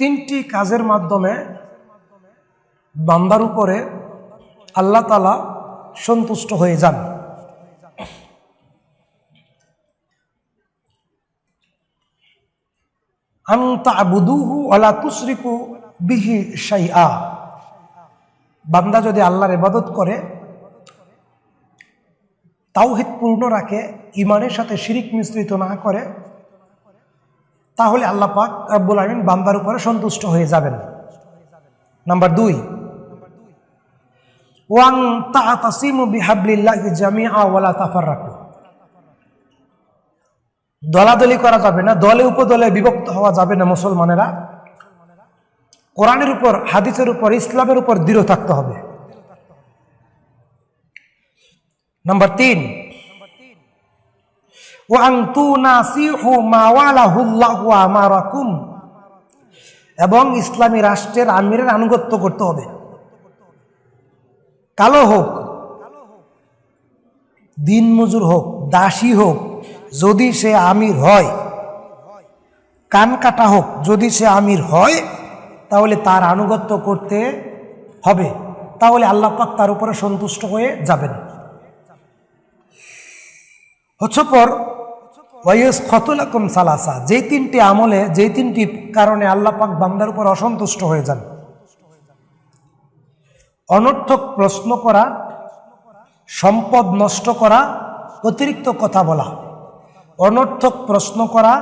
তিনটি কাজের মাধ্যমে বান্দার উপরে আল্লাহ তালা সন্তুষ্ট হয়ে যান। আবুদুহু আলা তুসরিকু বিহি শাইআ। বান্দা যদি আল্লাহর ইবাদত করে, তাওহিদ পূর্ণ রাখে ইমানের সাথে শিরিক মিশ্রিত না করে তাহলে আল্লাহ পাক রব্বুল আলমিন বান্দার উপরে সন্তুষ্ট হয়ে যাবেন। নাম্বার দুই। ওয়াং তাসিমু বিহাবলিল্লাহি জামিআ ওয়ালা তাফাররাকু। দলাদলি করা যাবে না, দলে উপদলে বিভক্ত হওয়া যাবে না মুসলমানেরা। কোরআনের উপর, হাদিসের উপর, ইসলামের উপর দৃঢ় থাকতে হবে। নাম্বার তিন। এবং ইসলামী রাষ্ট্রের আমিরের আনুগত্য করতে হবে। কালো হোক, দিন মজুর হোক, দাসী হোক, যদি সে আমির হয়, কান কাটা হোক, যদি সে আমির হয়, তাহলে তার আনুগত্য করতে হবে। তাহলে আল্লাহ পাক তার উপরে সন্তুষ্ট হয়ে যাবেন। হচ্ছে পর ওয়াইস খতুলাকুম সালাসা। যেই তিনটি আমলে, যেই তিনটি কারণে আল্লাহ পাক বান্দার উপর অসন্তুষ্ট হয়ে যান। অনর্থক প্রশ্ন করা, সম্পদ নষ্ট করা, অতিরিক্ত কথা বলা। অনর্থক প্রশ্ন করা,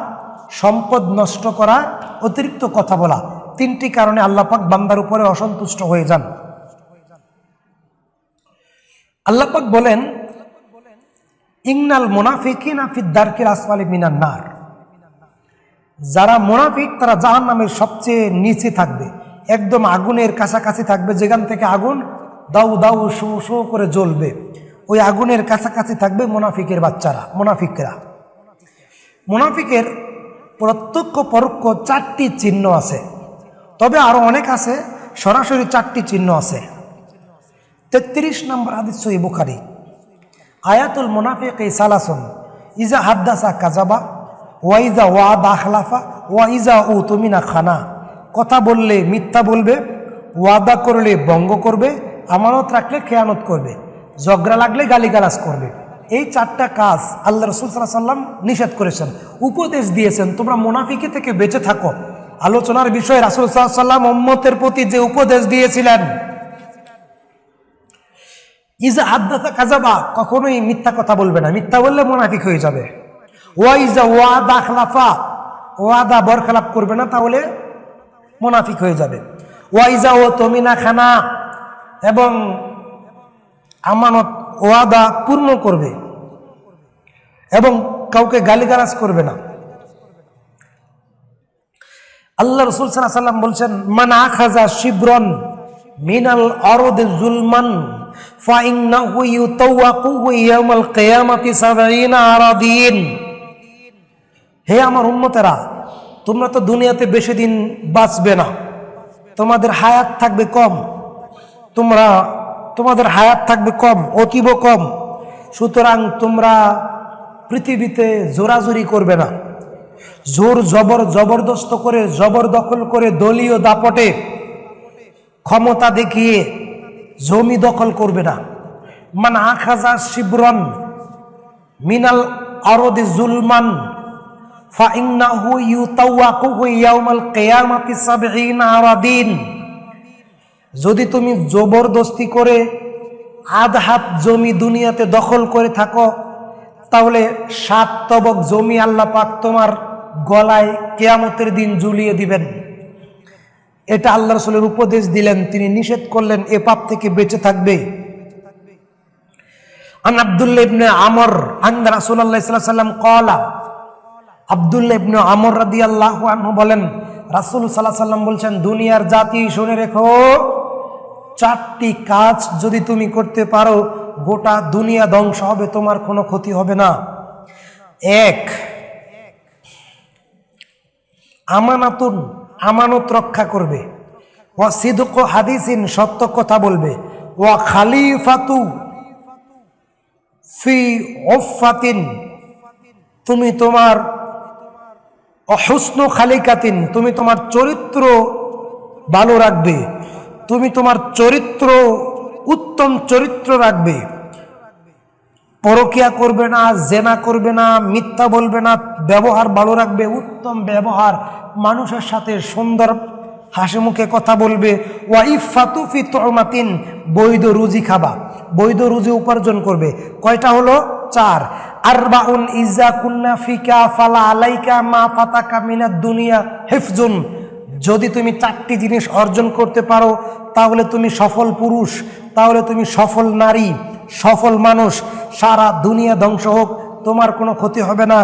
সম্পদ নষ্ট করা, অতিরিক্ত কথা বলা। তিনটি কারণে আল্লাপাক বান্দার উপরে অসন্তুষ্ট হয়ে যান। আল্লাপাক বলেন ইংনাল মোনাফিকিন আফিদ্দারকির আসফালি মিনার নার। যারা মোনাফিক, তারা জাহান নামের সবচেয়ে নিচে থাকবে। একদম আগুনের কাছাকাছি থাকবে। যেখান থেকে আগুন দাউ দাউ শো শো করে জ্বলবে। ওই আগুনের কাছাকাছি থাকবে মোনাফিকের বাচ্চারা, মোনাফিকরা। মোনাফিকের প্রত্যক্ষ পরোক্ষ চারটি চিহ্ন আছে। তবে আরও অনেক আছে, সরাসরি চারটি চিহ্ন আছে। তেত্রিশ নম্বর আদিস সহি আয়াতুল মুনাফিক সালাসন। ইজা হাদ্দাসা কাজাবা ওয়াইজা ওয়া দাখলাফা ওয়াইজা ও তুমিনা খানা। কথা বললে মিথ্যা বলবে, ওয়াদা করলে বঙ্গ করবে, আমানত রাখলে খেয়ানত করবে, ঝগড়া লাগলে গালিগালাজ করবে। এই চারটা কাজ আল্লাহ রসুল সাল্লাহ সাল্লাম নিষেধ করেছেন, উপদেশ দিয়েছেন, তোমরা মুনাফিকি থেকে বেঁচে থাকো। আলোচনার বিষয়ে রাসুল সাল্লাহ সাল্লাম উম্মতের প্রতি যে উপদেশ দিয়েছিলেন ইজা আদাতা কাজাবা কখনোই মিথ্যা কথা বলবে না। মিথ্যা বললে মোনাফিক হয়ে যাবে। ওয়াইজা ওয়াদা খলাফা, ওয়াদা বরখলাপ করবে না, তাহলে মোনাফিক হয়ে যাবে। ওয়াইজা ও তমিনা খানা, এবং আমানত, ওয়াদা পূর্ণ করবে। এবং কাউকে গালিগালাজ করবে না। আল্লাহ রসুল সাল্লাহ সাল্লাম বলছেন, মান আখাজা শিবরন মিনাল অরদ জুলমান فإنه يطوقه يوم القيامة سبعين আরাদিন হে আমার উম্মতেরা তোমরা তো দুনিয়াতে বেশি দিন বাঁচবে না তোমাদের হায়াত থাকবে কম তোমরা তোমাদের হায়াত থাকবে কম অতীব কম সুতরাং তোমরা পৃথিবীতে জোরাজুরি করবে না জোর জবর জবরদস্ত করে জবরদখল করে দলীয় দাপটে ক্ষমতা দেখিয়ে জমি দখল করবে না। মান আখাজা শিবরন মিনাল আরদি জুলমান যদি তুমি জবরদস্তি করে আধ হাত জমি দুনিয়াতে দখল করে থাকো, তাহলে সাত তবক জমি আল্লাহ পাক তোমার গলায় কেয়ামতের দিন ঝুলিয়ে দিবেন। এটা আল্লাহ রসুলের উপদেশ দিলেন, তিনি নিষেধ করলেন, এ পাপ থেকে বেঁচে থাকবে। আন আব্দুল্লাহ ইবনে আমর আন রাসূলুল্লাহ সাল্লাল্লাহু আলাইহি সাল্লাম ক্বালা, আব্দুল্লাহ ইবনে আমর রাদিয়াল্লাহু আনহু বলেন, রাসূল সাল্লাল্লাহু সাল্লাম বলছেন, দুনিয়ার জাতি শুনে রেখো, চারটি কাজ যদি তুমি করতে পারো, গোটা দুনিয়া ধ্বংস হবে, তোমার কোনো ক্ষতি হবে না। এক, আমানাতুন আমানত রক্ষা করবে। ও সিদক হাদিসিন সত্য কথা বলবে। ও খালিফাতু ফি ওফাতিন তুমি তোমার অহুস্ন খালিকাতিন, তুমি তোমার চরিত্র ভালো রাখবে। তুমি তোমার চরিত্র উত্তম চরিত্র রাখবে। পরকিয়া করবে না, জেনা করবে না, মিথ্যা বলবে না, ব্যবহার ভালো রাখবে, উত্তম ব্যবহার, মানুষের সাথে সুন্দর হাসি মুখে কথা বলবে। ওয়াইফাতুফি তরমাতিন বৈধ রুজি খাবা, বৈধ রুজি উপার্জন করবে। কয়টা হলো? চার। আর বাউন ইজা কুন্না ফিকা ফালা আলাইকা মা ফাতাকা মিনাদ দুনিয়া হেফজুন। যদি তুমি চারটি জিনিস অর্জন করতে পারো, তাহলে তুমি সফল পুরুষ, তাহলে তুমি সফল নারী। সফল মানুষ, সারা দুনিয়া ধ্বংস হোক, তোমার কোনো ক্ষতি হবে না।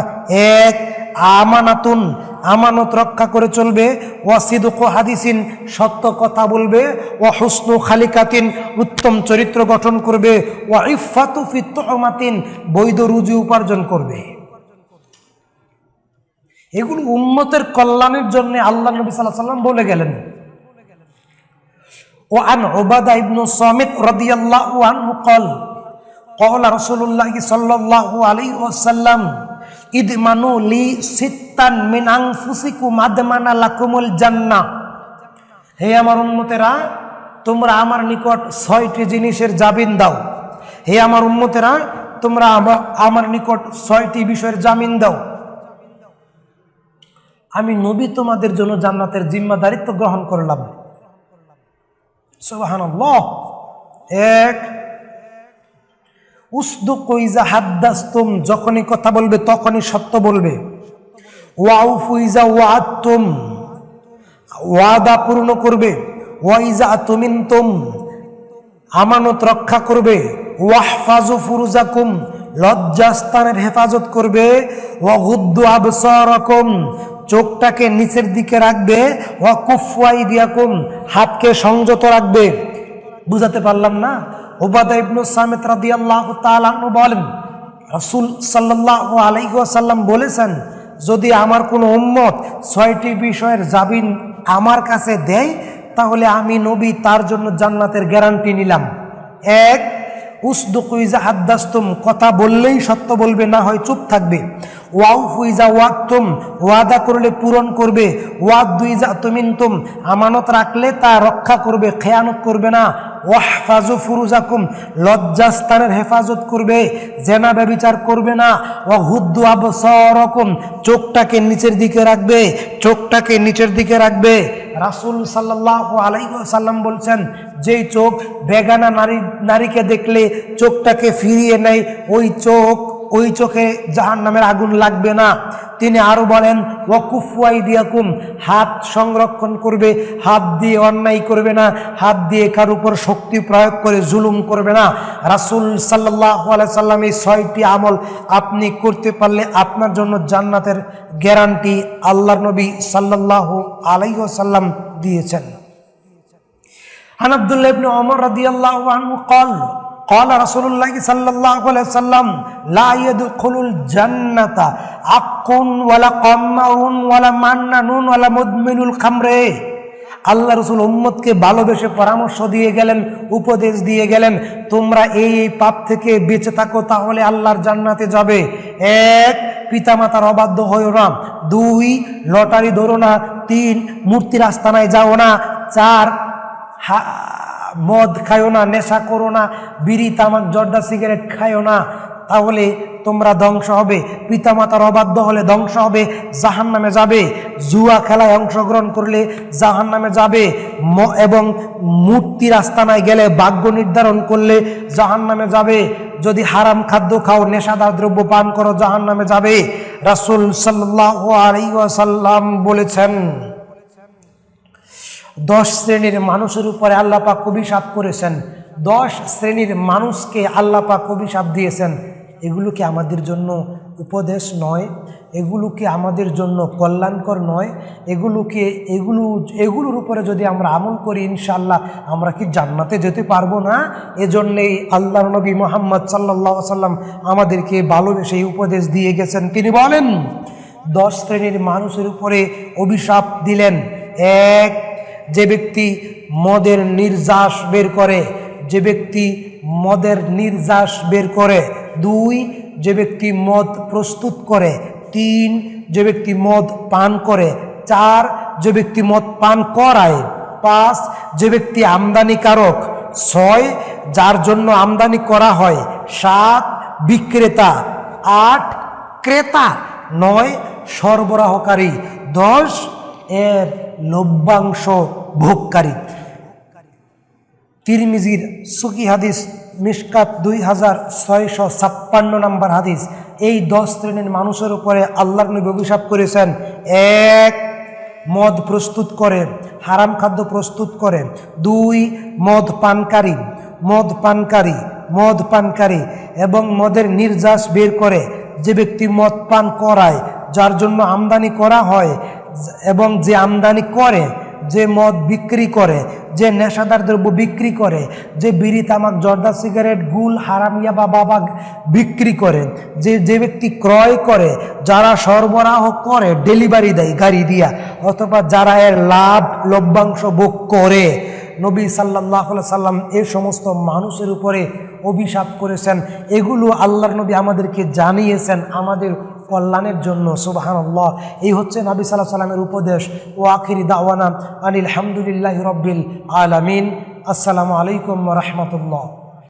এক, আমানাতুন, আমানত রক্ষা করে চলবে। ওয়াসিদুক হাদিসিন, সত্য কথা বলবে। ও হুসনু খালিকাতিন, উত্তম চরিত্র গঠন করবে। ও ইফাতু ফিত্তমাতিন বৈধ রুজি উপার্জন করবে। এগুলো উন্মতের কল্যাণের জন্য আল্লাহ নবী সাল্লাহ সাল্লাম বলে গেলেন। ও আন ওবাদা ইবনু সামিত রদিয়াল্লাহ আনহু কল কহলা রসুল্লাহ সাল্লাহ আলী ওসাল্লাম ইদমানু লি সিত্তান মিন আংফুসিকু মাদমানা লাকুমুল জান্না হে আমার উন্মতেরা তোমরা আমার নিকট ছয়টি জিনিসের জামিন দাও। হে আমার উন্মতেরা তোমরা আমার নিকট ছয়টি বিষয়ের জামিন দাও। আমি নবী তোমাদের জন্য জান্নাতের জিম্মাদারিত্ব গ্রহণ করলাম। সুবাহ এক উসদু কইজা হাদ্দাস্তুম, যখনই কথা বলবে তখনই সত্য বলবে। ওয়াউফুইজা ওয়াতুম ওয়াদা পূর্ণ করবে। ওয়াইজা তুমিনতুম আমানত রক্ষা করবে। ওয়াহফাজু ফুরুজাকুম, লজ্জাস্থানের হেফাজত করবে। ওয়াগুদ্দু আবসারাকুম, চোখটাকে নিচের দিকে রাখবে। ওয়া কুফওয়াই দিয়াকুম হাতকে সংযত রাখবে। বুঝাতে পারলাম না। ওবাদা ইবনু সামিত রাদিয়াল্লাহু তাআলা আনহু বলেন, রাসূল সাল্লাল্লাহু আলাইহি ওয়াসাল্লাম বলেছেন, যদি আমার কোনো উম্মত ছয়টি বিষয়ের জামিন আমার কাছে দেয়, তাহলে আমি নবী তার জন্য জান্নাতের গ্যারান্টি নিলাম। এক উসদুকুইজা হাদ্দাস্তুম, কথা বললেই সত্য বলবে, না হয় চুপ থাকবে। ওয়াউ ফুইজা ওয়াক্তুম ওয়াদা করলে পূরণ করবে। ওয়াদ দুইজা তুমিনতুম, আমানত রাখলে তা রক্ষা করবে, খেয়ানত করবে না। ওয়াহফাজু ফুরুজাকুম, লজ্জাস্থানের হেফাজত করবে, জেনা ব্যবিচার করবে না। ও হুদ্দু আবসরকম, চোখটাকে নিচের দিকে রাখবে, চোখটাকে নিচের দিকে রাখবে। রাসুল সাল্লাহ আলাইসাল্লাম বলছেন, যেই চোখ বেগানা নারী নারীকে দেখলে চোখটাকে ফিরিয়ে নেয়, ওই চোখ ওই চোখে জাহান নামের আগুন লাগবে না তিনি আরো বলেন ওয়াকুফুয়াই দিয়াকুম হাত সংরক্ষণ করবে হাত দিয়ে অন্যায় করবে না হাত দিয়ে কার উপর শক্তি প্রয়োগ করে জুলুম করবে না রাসুল সাল্লাহ সাল্লাম এই ছয়টি আমল আপনি করতে পারলে আপনার জন্য জান্নাতের গ্যারান্টি আল্লাহ নবী সাল্লাহ আলাইসাল্লাম দিয়েছেন عن عبد الله بن عمر رضي الله عنه قال قال رسول الله صلى الله عليه وسلم لا يدخل الجنة عق ولا قمر ولا منن ولا مدمن الخمر আল্লাহ রসুল উম্মতকে ভালোবেসে পরামর্শ দিয়ে গেলেন উপদেশ দিয়ে গেলেন তোমরা এই এই পাপ থেকে বেঁচে থাকো তাহলে আল্লাহর জান্নাতে যাবে এক পিতামাতার অবাধ্য হইও না দুই লটারি ধরো না তিন মূর্তির আস্তানায় যাও না চার হা- মদ খায়ও না, নেশা করো না, বিড়ি, তামাক, জর্দা, সিগারেট খায়ও না, তাহলে তোমরা ধ্বংস হবে। পিতামাতার অবাধ্য হলে ধ্বংস হবে জাহান নামে যাবে। জুয়া খেলায় অংশগ্রহণ করলে জাহান নামে যাবে এবং মূর্তির আস্তানায় গেলে ভাগ্য নির্ধারণ করলে জাহান নামে যাবে। যদি হারাম খাদ্য খাও, নেশাদার দ্রব্য পান করো জাহান নামে যাবে। রাসুল সাল্লাহ আলাইসাল্লাম বলেছেন দশ শ্রেণির মানুষের উপরে আল্লাহ পাক অভিশাপ করেছেন। দশ শ্রেণির মানুষকে আল্লাহ পাক অভিশাপ দিয়েছেন। এগুলো কি আমাদের জন্য উপদেশ নয় এগুলো কি আমাদের জন্য কল্যাণকর নয় এগুলো কি এগুলো, এগুলোর উপরে যদি আমরা আমল করি ইনশাল্লাহ আমরা কি জান্নাতে যেতে পারব না? এজন্যেই আল্লাহ নবী মোহাম্মদ সাল্লাহ সাল্লাম আমাদেরকে ভালোবেসে উপদেশ দিয়ে গেছেন। তিনি বলেন, দশ শ্রেণির মানুষের উপরে অভিশাপ দিলেন। এক যে ব্যক্তি মদের নির্যাস বের করে, যে ব্যক্তি মদের নির্যাস বের করে, দুই, যে ব্যক্তি মদ প্রস্তুত করে, তিন, যে ব্যক্তি মদ পান করে, চার, যে ব্যক্তি মদ পান করায়, পাঁচ, যে ব্যক্তি আমদানিকারক, ছয়, যার জন্য আমদানি করা হয়, সাত, বিক্রেতা, আট, ক্রেতা, নয়, সরবরাহকারী, দশ, এর লভ্যাংশ ভোগকারী। তিরমিজির সুকি হাদিস, মিসকাত দুই হাজার ছয়শো ছাপ্পান্ন নম্বর হাদিস। এই দশ শ্রেণির মানুষের উপরে আল্লাহ নবী অভিশাপ করেছেন। এক, মদ প্রস্তুত করে, হারাম খাদ্য প্রস্তুত করে। দুই, মদ পানকারী মদ পানকারী মদ পানকারী এবং মদের নির্যাস বের করে। যে ব্যক্তি মদ পান করায়, যার জন্য আমদানি করা হয় এবং যে আমদানি করে, যে মদ বিক্রি করে, যে নেশাদার দ্রব্য বিক্রি করে, যে বিড়ি, তামাক, জর্দা, সিগারেট, গুল হারামিয়া বা বাবা বিক্রি করে, যে যে ব্যক্তি ক্রয় করে, যারা সরবরাহ করে, ডেলিভারি দেয় গাড়ি দিয়া, অথবা যারা এর লাভ লভ্যাংশ ভোগ করে, নবী সাল্লাহ সাল্লাম এ সমস্ত মানুষের উপরে অভিশাপ করেছেন। এগুলো আল্লাহর নবী আমাদেরকে জানিয়েছেন, আমাদের কল্যাণের জন্য সুবাহান্লাহ এই হচ্ছে নাবি সাল্লাহ সাল্লামের উপদেশ। ও আখির দাওয়ানা আনিল হামদুলিল্লাহ রব্বিল আলামিন। আসসালামু আলাইকুম রহমতুল্লাহ।